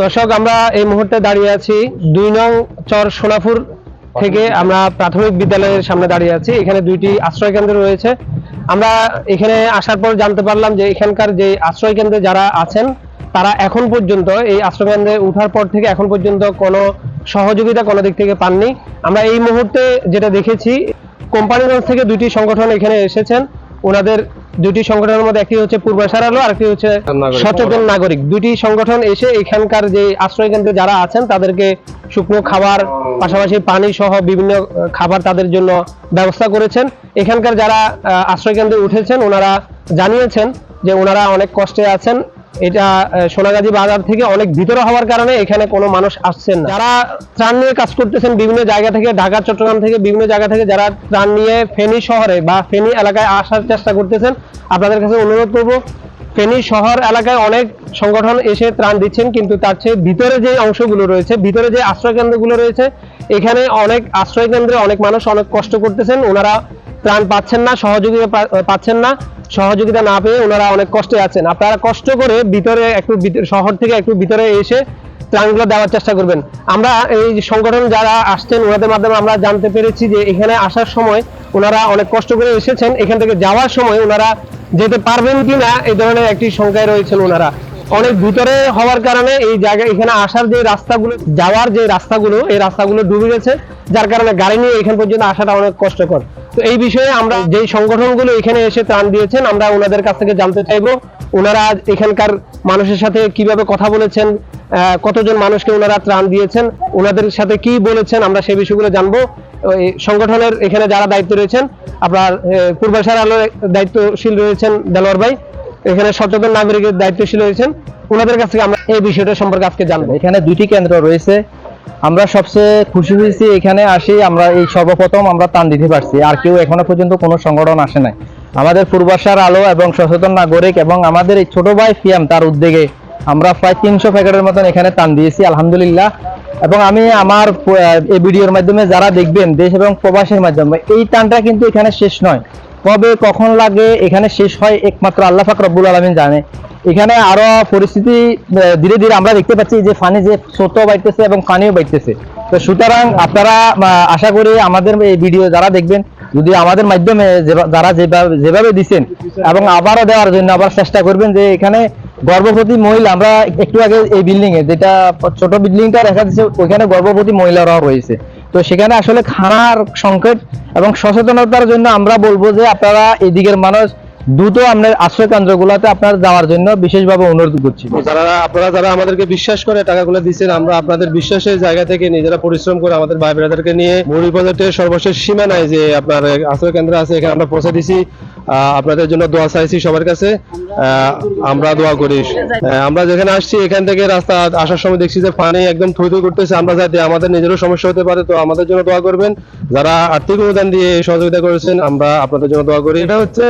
দর্শক, আমরা এই মুহূর্তে দাঁড়িয়ে আছি দুই নং চর সোনাপুর থেকে আমরা প্রাথমিক বিদ্যালয়ের সামনে দাঁড়িয়ে আছি। এখানে দুইটি আশ্রয় কেন্দ্র রয়েছে। আমরা এখানে আসার পর জানতে পারলাম যে এখানকার যে আশ্রয় কেন্দ্রে যারা আছেন, তারা এখন পর্যন্ত এই আশ্রয় কেন্দ্রে উঠার পর থেকে এখন পর্যন্ত কোনো সহযোগিতা কোনো দিক থেকে পাননি। আমরা এই মুহূর্তে যেটা দেখেছি, কোম্পানিগঞ্জ থেকে দুইটি সংগঠন এখানে এসেছেন। ওনাদের দুইটি সংগঠনের মধ্যে একটি হচ্ছে পূর্বাশার আলো আরেকটি হচ্ছে সচেতন নাগরিক। দুটি সংগঠন এসে এখানকার যে আশ্রয় কেন্দ্রে যারা আছেন তাদেরকে শুকনো খাবার পাশাপাশি পানি সহ বিভিন্ন খাবার তাদের জন্য ব্যবস্থা করেছেন। এখানকার যারা আশ্রয় কেন্দ্রে উঠেছেন ওনারা জানিয়েছেন যে ওনারা অনেক কষ্টে আছেন। এটা সোনাগাজী বাজার থেকে অনেক ভিতরে হওয়ার কারণে এখানে কোনো মানুষ আসছেন না। যারা ত্রাণ নিয়ে কাজ করতেছেন বিভিন্ন জায়গা থেকে, ঢাকা, চট্টগ্রাম থেকে বিভিন্ন জায়গা থেকে যারা ত্রাণ নিয়ে ফেনী শহরে বা ফেনী এলাকায় আসার চেষ্টা করতেছেন, আপনাদের কাছে অনুরোধ করব, ফেনী শহর এলাকায় অনেক সংগঠন এসে ত্রাণ দিচ্ছেন, কিন্তু তার চেয়ে ভিতরে যে অংশগুলো রয়েছে, ভিতরে যে আশ্রয় কেন্দ্রগুলো রয়েছে, এখানে অনেক আশ্রয় কেন্দ্রে অনেক মানুষ অনেক কষ্ট করতেছেন। ওনারা ত্রাণ পাচ্ছেন না, সহযোগিতা পাচ্ছেন না, সহযোগিতা না পেয়ে ওনারা অনেক কষ্টে আছেন। আপনারা কষ্ট করে ভিতরে একটু শহর থেকে একটু ভিতরে এসে ত্রাণগুলো দেওয়ার চেষ্টা করবেন। আমরা এই সংগঠন যারা আসছেন, ওনাদের মাধ্যমে আমরা জানতে পেরেছি যে এখানে আসার সময় ওনারা অনেক কষ্ট করে এসেছেন। এখান থেকে যাওয়ার সময় ওনারা যেতে পারবেন কিনা এই ধরনের একটি সংখ্যায় রয়েছেন ওনারা। অনেক ভিতরে হওয়ার কারণে এই জায়গায় এখানে আসার যে রাস্তাগুলো, যাওয়ার যে রাস্তাগুলো, এই রাস্তাগুলো ডুবে গেছে। যার কারণে গাড়ি নিয়ে এখান পর্যন্ত আসাটা অনেক কষ্টকর। তো এই বিষয়ে আমরা যেই সংগঠনগুলো এখানে এসে ত্রাণ দিয়েছেন, আমরা ওনাদের কাছ থেকে জানতে চাইব, ওনারা এখানকার মানুষের সাথে কীভাবে কথা বলেছেন কতজন মানুষকে ওনারা ত্রাণ দিয়েছেন, ওনাদের সাথে কি বলেছেন, আমরা সেই বিষয়গুলো জানব। সংগঠনের এখানে যারা দায়িত্ব রয়েছেন, আপনার পূর্বাশার আলোর দায়িত্বশীল রয়েছেন দেলোয়ার ভাই, এখানে সচেতন নাগরিকের দায়িত্বশীল রয়েছেন। ওনাদের কাছ থেকে আমরা এই বিষয়টা সম্পর্কে আজকে জানব। এখানে দুইটি কেন্দ্র রয়েছে আমরা সবচেয়ে খুশি হয়েছি এখানে আসি, আমরা এই সর্বপ্রথম আমরা টান দিতে পারছি। আর কেউ এখনও পর্যন্ত কোনো সংগঠন আসে নাই। আমাদের পূর্বাশার আলো এবং সচেতন নাগরিক এবং আমাদের এই ছোট ভাই ফিয়াম, তার উদ্যোগে আমরা প্রায় তিনশো প্যাকেটের মতন এখানে টান দিয়েছি, আলহামদুলিল্লাহ। এবং আমি আমার এই ভিডিওর মাধ্যমে যারা দেখবেন, দেশ এবং প্রবাসের মাধ্যমে, এই টানটা কিন্তু এখানে শেষ নয়। কবে কখন লাগে এখানে শেষ হয়, একমাত্র আল্লাহ ফাক রব্বুল আলমিন জানে। এখানে আরও পরিস্থিতি ধীরে ধীরে আমরা দেখতে পাচ্ছি যে ফানি যে স্রোত বাইতেছে এবং ফানিও বাইতেছে তো সুতরাং আপনারা আশা করি আমাদের এই ভিডিও যারা দেখবেন, যদি আমাদের মাধ্যমে যারা যেভাবে যেভাবে দিচ্ছেন এবং আবারও দেওয়ার জন্য আবার চেষ্টা করবেন যে এখানে গর্ভবতী মহিলা, আমরা একটু আগে এই বিল্ডিং এ যেটা ছোট বিল্ডিংটা দেখা যাচ্ছে, ওইখানে গর্ভবতী মহিলারাও রয়েছে। তো সেখানে আসলে খানার সংকট এবং সচেতনতার জন্য আমরা বলব যে আপনারা এদিকের মানুষ দ্রুত আপনার আশ্রয় কেন্দ্রগুলোতে আপনার যাওয়ার জন্য বিশেষভাবে অনুরোধ করছি। যারা, আপনারা যারা আমাদেরকে বিশ্বাস করে টাকাগুলো দিচ্ছেন, আমরা আপনাদের বিশ্বাসের জায়গা থেকে নিজেরা পরিশ্রম করে আমাদের ভাই ব্রাদারকে নিয়ে মুড়ি বাজারের সর্বশেষ সীমানায় যে আপনার আশ্রয় কেন্দ্র আছে, এখানে আমরা পৌঁছে দিছি। আপনাদের জন্য দোয়া চাইছি সবার কাছে। আমরা দোয়া করি। আমরা যেখানে আসছি, এখান থেকে রাস্তা আসার সময় দেখছি যে পানি একদম থই থই করতেছে। আমরা যাতে আমাদের নিজেরও সমস্যা হতে পারে, তো আমাদের জন্য দোয়া করবেন। যারা আর্থিক অনুদান দিয়ে সহযোগিতা করেছেন, আমরা আপনাদের জন্য দোয়া করি। এটা হচ্ছে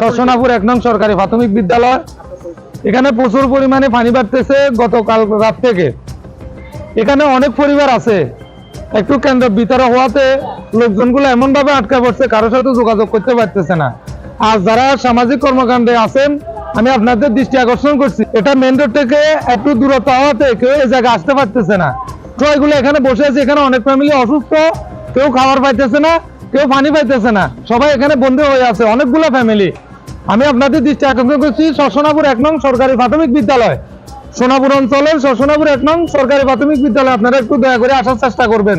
সসনাপুর এক নং সরকারি প্রাথমিক বিদ্যালয়। এখানে প্রচুর পরিমাণে পানি বাড়তেছে গতকাল রাত থেকে। এখানে অনেক পরিবার আছে। একটু কেন্দ্র ভিতরে হওয়াতে লোকজনগুলো এমন ভাবে আটকা পড়ছে কারোর সাথে যোগাযোগ করতে পারতেছে না। আর যারা সামাজিক কর্মকাণ্ডে আছেন, আমি আপনাদের দৃষ্টি আকর্ষণ করছি। এটা মেন রোড থেকে একটু দূরত্ব হওয়াতে কেউ এই জায়গায় আসতে পারতেছে না। ট্রয়গুলো এখানে বসে আছে, এখানে অনেক ফ্যামিলি অসুস্থ, কেউ খাবার পাইতেছে না। কেউ পানি পাইতেছে না। সবাই এখানে বন্ধু হয়ে আছে, অনেকগুলো ফ্যামিলি আমি আপনাদের দৃষ্টি আকর্ষণ করছি, শশনাপুর এক নং সরকারি প্রাথমিক বিদ্যালয়। সোনাপুর অঞ্চলের শশনাপুর এক নং সরকারি প্রাথমিক বিদ্যালয়, আপনারা একটু দয়া করে আসার চেষ্টা করবেন।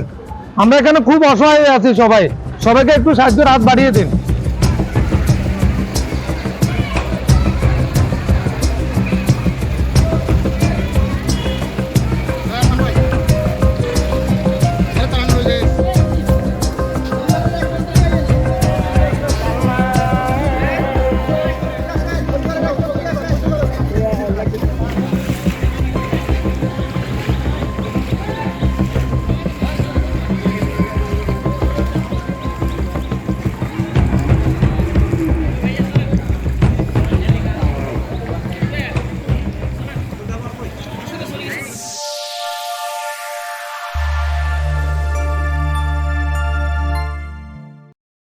আমরা এখানে খুব অসহায় আছি সবাই। সবাইকে একটু সাহায্যের হাত বাড়িয়ে দিন।